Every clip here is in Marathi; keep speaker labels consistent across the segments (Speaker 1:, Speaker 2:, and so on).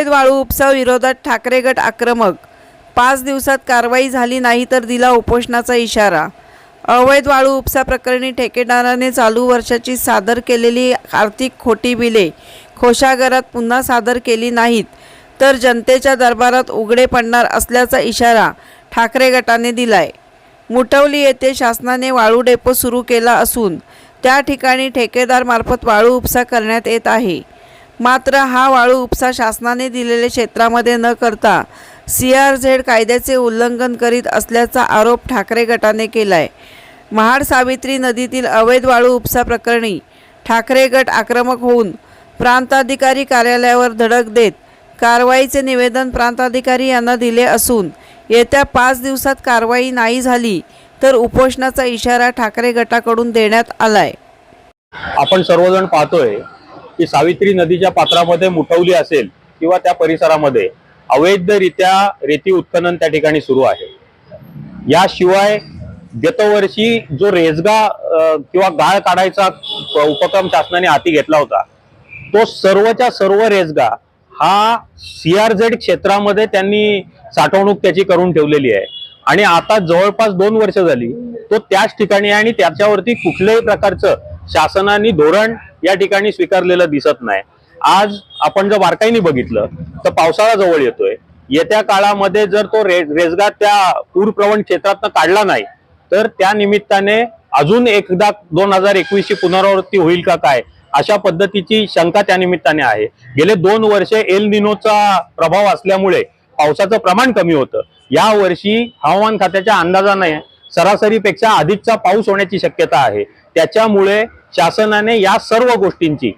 Speaker 1: अवैध वाळू उपसा विरोधात ठाकरे गट आक्रमक. पाच दिवसात कारवाई झाली नाही तर दिला उपोषणाचा इशारा. अवैध वाळू उपसा प्रकरणी ठेकेदाराने चालू वर्षाची सादर केलेली आर्थिक खोटी बिले खोशागरात पुन्हा सादर केली नाहीत तर जनतेच्या दरबारात उघडे पडणार असल्याचा इशारा ठाकरे गटाने दिलाय. मुठवली येथे शासनाने वाळू डेपो सुरू केला असून त्या ठिकाणी ठेकेदारमार्फत वाळू उपसा करण्यात येत आहे. मात्र हा वाळू उपसा शासनाने दिलेल्या क्षेत्रामध्ये न करता सी आर झेड कायद्याचे उल्लंघन करीत असल्याचा आरोप ठाकरे गटाने केलाय. महाड सावित्री नदीतील अवैध वाळू उपसा प्रकरणी ठाकरे गट आक्रमक होऊन प्रांताधिकारी कार्यालयावर धडक देत कारवाईचे निवेदन प्रांताधिकारी यांना दिले असून येत्या पाच दिवसात कारवाई नाही झाली तर उपोषणाचा इशारा ठाकरे गटाकडून देण्यात आलाय.
Speaker 2: आपण सर्वजण पाहतोय की सावित्री नदीच्या पात्रामध्ये मुठवली असेल किंवा त्या परिसरामध्ये अवैधरित्या रेती उत्खनन त्या ठिकाणी सुरू आहे. याशिवाय गतवर्षी जो रेजगा किंवा गाळ काढायचा उपक्रम शासनाने हाती घेतला होता तो सर्वच्या सर्व रेजगा हा सीआरझेड क्षेत्रामध्ये त्यांनी साठवणूक त्याची करून ठेवलेली आहे. आणि आता जवळपास दोन वर्ष झाली तो त्याच ठिकाणी आहे आणि त्याच्यावरती कुठल्याही प्रकारचं शासनाने धोरण या ठिकाणी स्वीकारलेलं दिसत नाही. आज आपण जर बारकाईने बघितलं तर पावसाळा जवळ येतोय. येत्या काळामध्ये जर तो रे रेजगा त्या पूरप्रवण क्षेत्रातनं काढला नाही तर त्या निमित्ताने अजून एकदा दोन हजार एकवीस ची पुनरावृत्ती होईल का काय अशा पद्धतीची शंका त्या निमित्ताने आहे. गेले दोन वर्षे एल निनोचा प्रभाव असल्यामुळे पावसाचं प्रमाण कमी होतं. या वर्षी हवामान खात्याच्या अंदाजाने सरासरीपेक्षा अधिकचा पाऊस होण्याची शक्यता आहे. त्याच्यामुळे शासनाने या सर्व गोष्टींची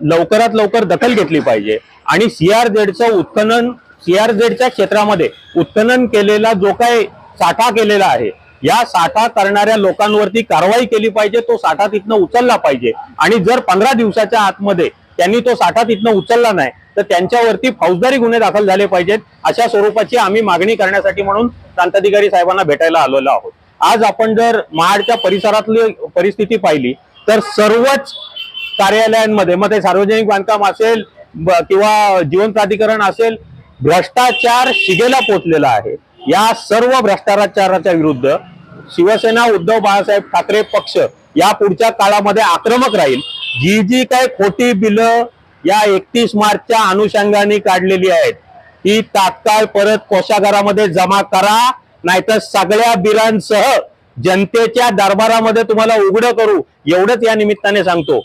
Speaker 2: लवकरात लवकर दखल घेतली पाहिजे. आणि सीआरझेडचं उत्खनन सीआरझेडच्या क्षेत्रामध्ये उत्खनन केलेला जो काय साठा केलेला आहे या साठा करणाऱ्या लोकांवरती कारवाई केली पाहिजे तो साठा तिथनं उचलला पाहिजे. आणि जर पंधरा दिवसाच्या आतमध्ये त्यांनी तो साठा तिथनं उचलला नाही तर त्यांच्यावरती फौजदारी गुन्हे दाखल झाले पाहिजेत अशा स्वरूपाची आम्ही मागणी करण्यासाठी म्हणून प्रांताधिकारी साहेबांना भेटायला आलेलो आहोत. आज आपण जर महाडच्या परिसरातली परिस्थिती पाहिली तर सर्वच कार्यालयांमध्ये मग ते सार्वजनिक बांधकाम असेल ब- किंवा जीवन प्राधिकरण असेल भ्रष्टाचार शिगेला पोचलेला आहे. या सर्व भ्रष्टाचाराच्या विरुद्ध शिवसेना उद्धव बाळासाहेब ठाकरे पक्ष या पुढच्या काळामध्ये आक्रमक राहील. जी जी काय खोटी बिलं या एकतीस मार्चच्या अनुषंगाने काढलेली आहेत ती तात्काळ परत कोशागारामध्ये जमा करा. नाहीतर सगळ्या बिरांसह जनतेच्या दरबारामध्ये तुम्हाला उघडं करू. एवढंच या निमित्ताने सांगतो.